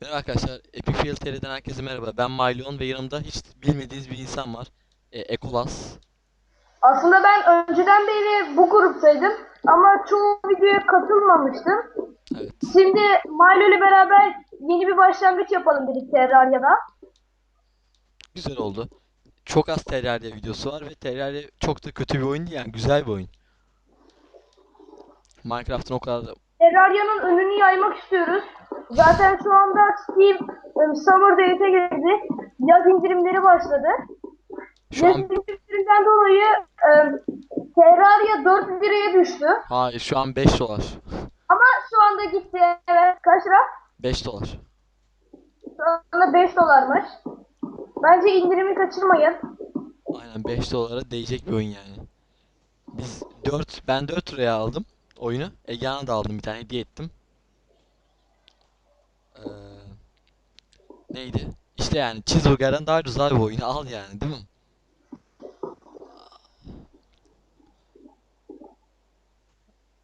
Merhaba arkadaşlar, Epic Fail TR'den herkese merhaba. Ben Maylon ve yanımda hiç bilmediğiniz bir insan var. E, Ekolas. Aslında ben önceden beri bu gruptaydım ama çoğu videoya katılmamıştım. Evet. Şimdi Milo ile beraber yeni bir başlangıç yapalım dedik Terraria'da. Güzel oldu. Çok az Terraria videosu var ve Terraria çok da kötü bir oyun değil yani güzel bir oyun. Minecraft'ın o kadar da... Terraria'nın önünü yaymak istiyoruz. Zaten şu anda Steam ım, Summer Date'e girdi. Yaz indirimleri başladı. Şu Yaz an... indirimlerinden dolayı ım, Terraria 4 liraya düştü. Hayır şu an 5 dolar. Ama şu anda gitti. Evet. Kaç lira? 5 dolar. Şu anda 5 dolarmış. Bence indirimi kaçırmayın. Aynen 5 dolara değecek bir oyun yani. Biz 4, ben 4 liraya aldım oyunu. Egehan'a da aldım bir tane hediye ettim. Ee, neydi? İşte yani Cheeseburger'den daha güzel bir oyunu al yani değil mi?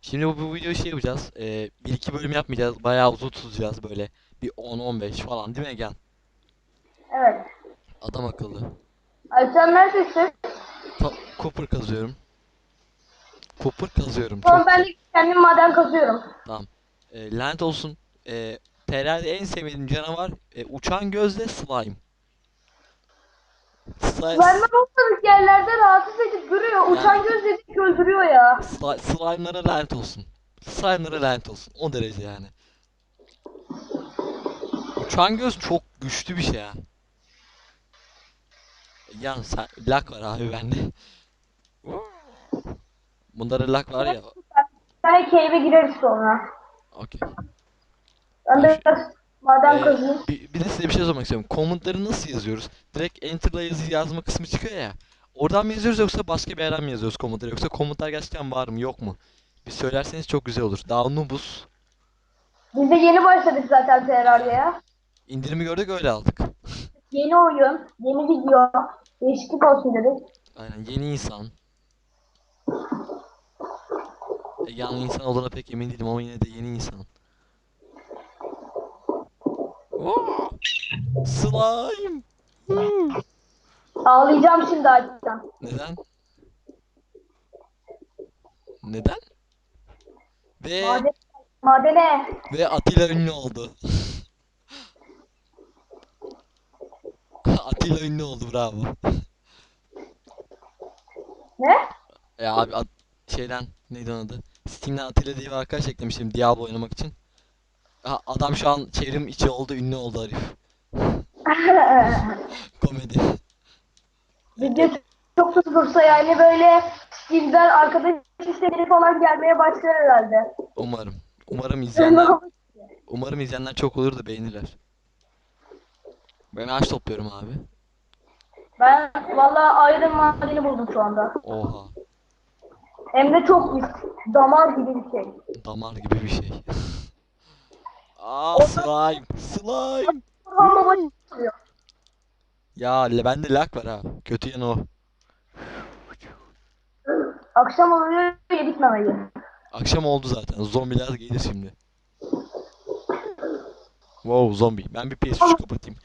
Şimdi bu, bu videoyu şey yapacağız. Ee, bir iki bölüm yapmayacağız. Bayağı uzun tutacağız böyle. Bir 10-15 falan değil mi Egehan? Evet. Adam akıllı. Ay sen neredesin? Ta copper kazıyorum. Copper kazıyorum. An Çok ben de kendim maden kazıyorum. Tamam. E, lanet olsun. E, Terraria'da en sevdiğim canavar e, uçan gözle slime. Slime, Vermem olmadık yerlerde rahatsız edip duruyor. Uçan göz dedik öldürüyor ya. sli- slime'lara lanet olsun. Slime'lara lanet olsun. O derece yani. Uçan göz çok güçlü bir şey ya. Yalnız sen, lag var abi bende. Bunlara lag var ya. Sen cave'e gireriz sonra. Okey. Ben de biraz maden Ee, kazayım. bir, bir de size bir şey sormak istiyorum. Komutları nasıl yazıyoruz? Direkt Enter'la yazı yazma kısmı çıkıyor ya. Oradan mı yazıyoruz yoksa başka bir yerden mi yazıyoruz komutları? Yoksa komutlar gerçekten var mı yok mu? Bir söylerseniz çok güzel olur. Daha nubuz. Biz de yeni başladık zaten Terraria'ya. İndirimi gördük öyle aldık. Yeni oyun, yeni video. Değişiklik olsun dedik. Aynen yeni insan. E, yani insan olduğuna pek emin değilim ama yine de yeni insan. Oo! Slime! Ağlayacağım şimdi açacağım. Neden? Neden? Ve Maden, madene. ve Atilla ünlü oldu. Atilla ünlü oldu bravo. Ne? Ya abi at- şeyden neydi onun adı? Steam'den Atilla diye bir arkadaş eklemiştim Diablo oynamak için. Ha, adam şu an çevrim içi oldu, ünlü oldu herif. Komedi. Video çok tutulursa yani böyle Steam'den arkadaş isteleri falan gelmeye başlar herhalde. Umarım. Umarım izleyenler, umarım izleyenler çok olur da beğenirler. Ben ağaç topluyorum abi. Ben valla Iron madeni buldum şu anda. Oha. Hem de çok büyük. Damar gibi bir şey. Damar gibi bir şey. Aa slime. Slime. Burhan baba çıkıyor. Ya le- bende lag var ha. Kötü yanı o. Akşam oluyor yedik namayı. Akşam oldu zaten. Zombiler gelir şimdi. Wow zombi. Ben bir PS3 kapatayım.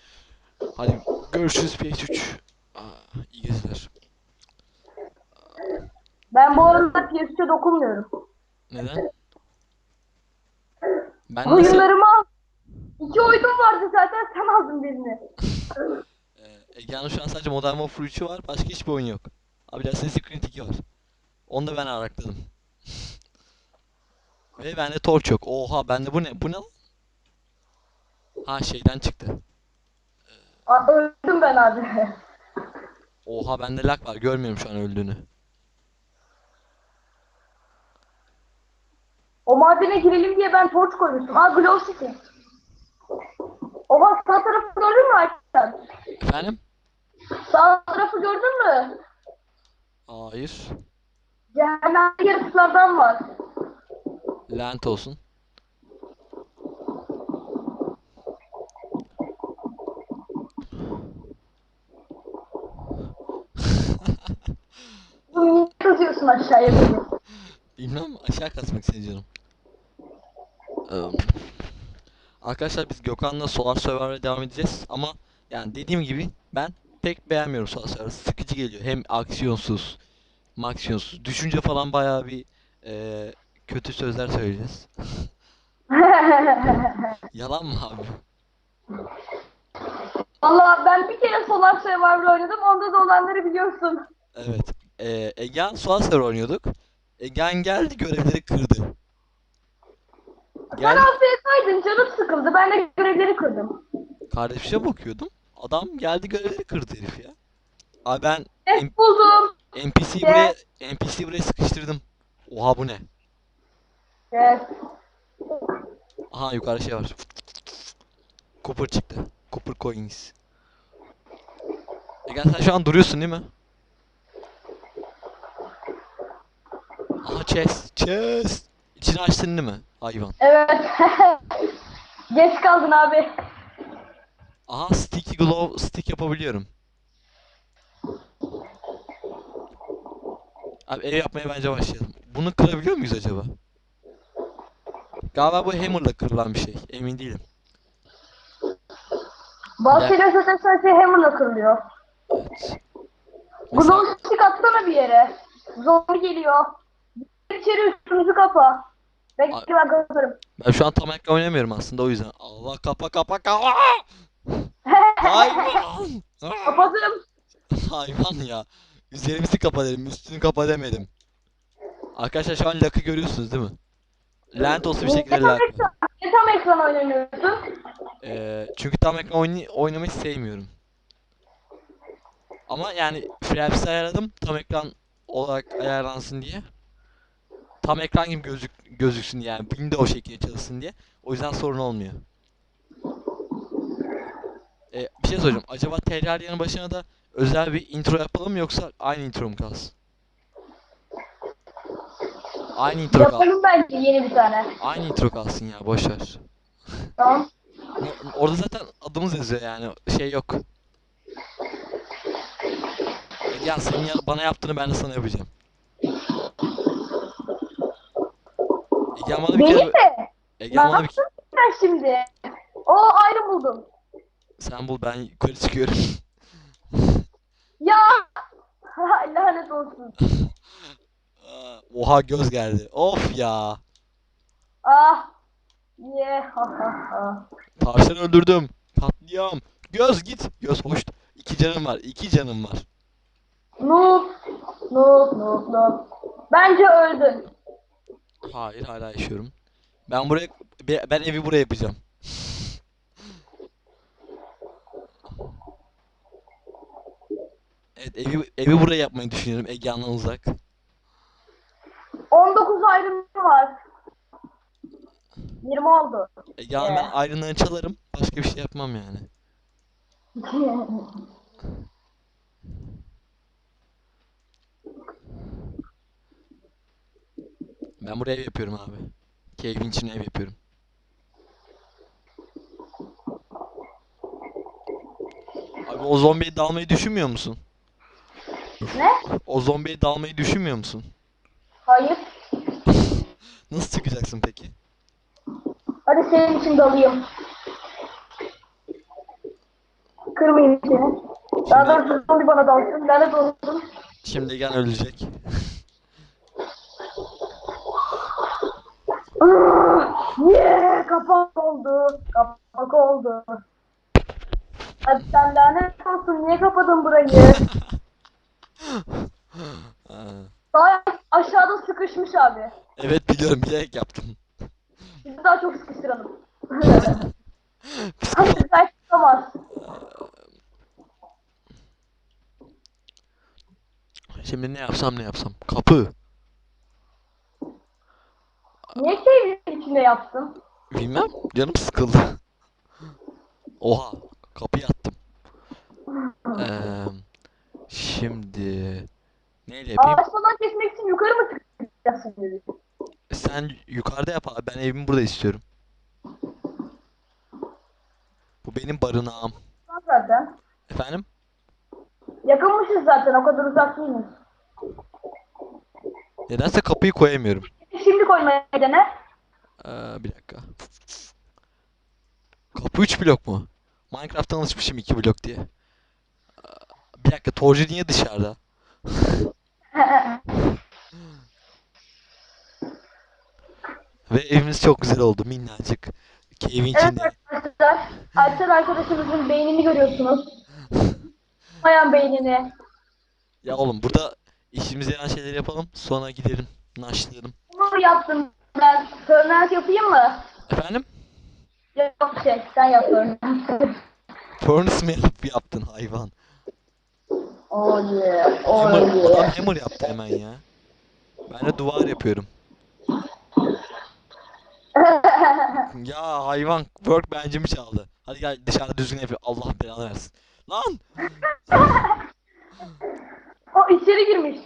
Hadi görüşürüz PS3. Aa, iyi geceler. Ben bu arada PS3'e dokunmuyorum. Neden? Ben. Oyunlarımı al. İki oyunum vardı zaten sen aldın birini. Ee, Egehan'ın şu an sadece Modern Warfare 3'ü var. Başka hiçbir oyun yok. Abi Assassin's Creed 2 var. Onu da ben arakladım. Ve bende torch yok. Oha bende bu ne? Bu ne lan? Ha şeyden çıktı. Aa, Öldüm ben abi. Oha bende lag var. Görmüyorum şu an öldüğünü. O madene girelim diye ben torç koymuştum. Aa Glow City. Oha sağ tarafı gördün mü Ayten? Efendim? Sağ tarafı gördün mü? Hayır. Cehennem yaratıklardan var. Lanet olsun. Bu niye kızıyorsun aşağıya beni? Bilmem aşağı kasmak istiyorum. Um, Arkadaşlar biz Gökhan'la Solar Survivor'a devam edeceğiz ama yani dediğim gibi ben pek beğenmiyorum Solar Survivor. Sıkıcı geliyor. Hem aksiyonsuz, maksiyonsuz. Düşünce falan bayağı bir eee, kötü sözler söyleyeceğiz. Yalan mı abi? Valla ben bir kere Solar Survivor oynadım. Onda da olanları biliyorsun. Evet. Eee Egehan Solar Survivor oynuyorduk. Egehan geldi görevleri kırdı. Sen Geldi. AFK'ydın. Canım sıkıldı. Ben de görevleri kırdım. Kardeşime bakıyordum. Adam geldi görevleri kırdı herif ya. Abi ben Es Em- buldum. NPC'yi buraya NPC'yi buraya sıkıştırdım. Oha bu ne? Yes. Aha yukarı şey var. Copper çıktı. Copper coins. Egen sen şu an duruyorsun değil mi? Aha chest. Chest. İçini açtın değil mi? Hayvan. Evet. Geç kaldın abi. Aha sticky glove stick yapabiliyorum. Abi ev yapmaya bence başlayalım. Bunu kırabiliyor muyuz acaba? Galiba bu hammer'la kırılan bir şey. Emin değilim. Bahçede zaten sadece hammer'la kırılıyor. Evet. Mesela stick atsana bir yere. Zombi geliyor. İçeri üstünüzü kapa. Ben kaparım. ben şu an tam ekran oynamıyorum aslında o yüzden. Allah kapa kapa kapa. Hayvan. Kapadım. Hayvan ya. Üzerimizi kapa dedim. Üstünü kapa demedim. Arkadaşlar şu an lakı görüyorsunuz değil mi? Lanet olsun bir şekilde lak. ne tam ekran oynamıyorsun? Ee, çünkü tam ekran oynay oynamayı sevmiyorum. Ama yani Fraps'i ayarladım tam ekran olarak ayarlansın diye. Tam ekran gibi gözük gözüksün yani Windows şekilde çalışsın diye. O yüzden sorun olmuyor. Ee, bir şey soracağım. Acaba Terraria'nın başına da özel bir intro yapalım yoksa aynı intro mu kalsın? Aynı intro kal. Yapalım bence yeni bir tane. Aynı intro kalsın ya boş ver. Tamam. O- Orada zaten adımız yazıyor yani şey yok. Ya senin ya- bana yaptığını ben de sana yapacağım. Egen bana bir Benim kere de. Egen Ne bir yaptın sen şimdi? O ayrı buldum. sen bul ben yukarı çıkıyorum. Ya. Lanet olsun. Aa, Oha göz geldi. Of ya. Ah. Ye. Ha ha ha. Tavşanı öldürdüm. Katliam. Göz git. Göz hoş. İki canım var. iki canım var. Noob. Noob noob noob. Bence öldün. Hayır hala yaşıyorum. Ben buraya be- ben evi buraya yapacağım. Evet evi evi buraya yapmayı düşünüyorum Egehan'dan uzak. 19 ayrım var. 20 oldu. Egehan'ın ben ayrınlarını çalarım. Başka bir şey yapmam yani. Ben buraya ev yapıyorum abi. Cave'in içine ev yapıyorum. Abi o zombiye dalmayı düşünmüyor musun? ne? O zombiye dalmayı düşünmüyor musun? Hayır. Nasıl çıkacaksın peki? Hadi senin için dalayım. Kırmayayım seni. Daha doğrusu zombi bana dalsın. Lanet olsun. Şimdi Egen ölecek. Yeah, kapak oldu. Kapak oldu. Hadi sen lanet olsun. Niye kapadın burayı? Ha. Daha aşağıda sıkışmış abi. Evet biliyorum bilerek yaptım. Bizi daha çok sıkıştıralım. Hadi sen çıkamaz. Şimdi ne yapsam ne yapsam. Kapı. Niye keyfin içinde yaptın? Bilmem. Canım sıkıldı. Oha. Kapıyı attım. Eee, şimdi neyle yapayım? Ağaç falan kesmek için yukarı mı çıkacaksın dedi. Sen yukarıda yap abi. Ben evimi burada istiyorum. Bu benim barınağım. Zaten. Efendim? Yakınmışız zaten o kadar uzak değiliz. Nedense kapıyı koyamıyorum. Şimdi koymaya dene. Ee, bir dakika. Kapı 3 blok mu? Minecraft'tan alışmışım 2 blok diye. Aa, Bir dakika torcu niye dışarıda? Ve evimiz çok güzel oldu minnacık. Cave'in evet içinde. arkadaşlar. Alper arkadaşımızın beynini görüyorsunuz. Bayan beynini. Ya oğlum burada işimize yaran şeyler yapalım. Sonra gidelim. Naşlayalım. Bunu yaptım ben. Furnace yapayım mı? Efendim? Yok şey sen yap furnace. Furnace yap yaptın hayvan? oh yeah. Oh Hammer, adam yeah. hammer yaptı hemen ya. Ben de duvar yapıyorum. Ya hayvan workbench'imi çaldı. Hadi gel dışarıda düzgün yapıyor. Allah belanı versin. Lan! o içeri girmiş.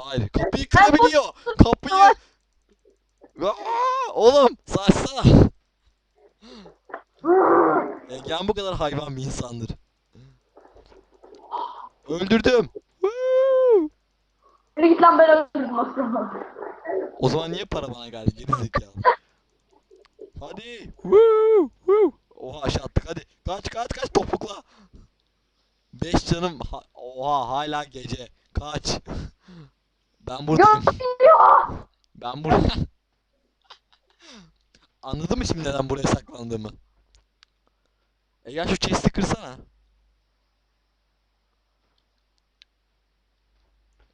Hayır kapıyı kırabiliyor. Kapıyı. Aa, oğlum saçsana. Egen bu kadar hayvan bir insandır. Öldürdüm. Yürü git lan ben öldürdüm aslında. O zaman niye para bana geldi geri zekalı? Hadi. Woo! Woo! Oha aşağı attık hadi. Kaç kaç kaç topukla. 5 canım. Ha- Oha hala gece. Kaç. Ben buradayım. Ben burada. Anladın mı şimdi neden buraya saklandığımı? E gel şu chest'i kırsana.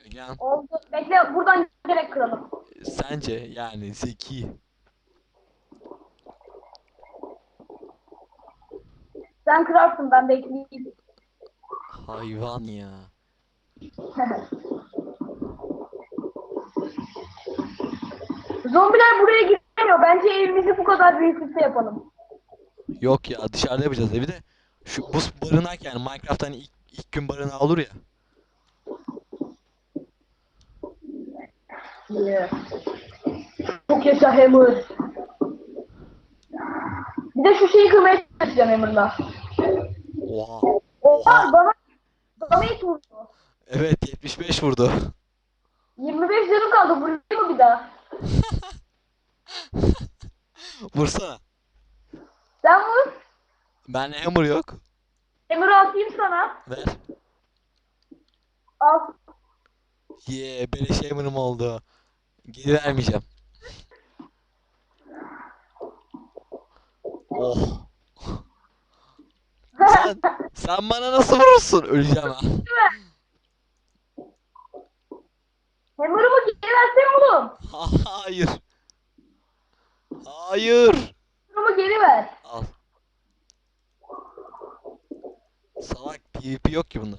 Egen Oldu. Bekle buradan direkt kıralım. sence yani zeki. Sen kırarsın ben bekleyeyim. Hayvan ya. Zombiler buraya giremiyor. Bence evimizi bu kadar büyüklükte yapalım. Yok ya dışarıda yapacağız evi de. Şu bu barınak yani Minecraft'ta hani ilk, ilk gün barınağı olur ya. Çok yaşa Hammer. Bir de şu şeyi kırmaya çalışacağım Hammer'la. Oha. Oha bana bana hiç vurdu. Evet 75 vurdu. 25 canım kaldı. Vurayım mı bir daha? Vursana. Sen vur. Ben hammer yok. Hammer'ı atayım sana. Ver. Al. Ye beleş hammer'ım oldu. Geri vermeyeceğim. Oh. Sen, sen bana nasıl vurursun? Öleceğim ha. Hammer'ımı geri versene oğlum. Hayır. Hayır. Hammer'ımı geri ver. Al. Salak PvP yok ki bunda.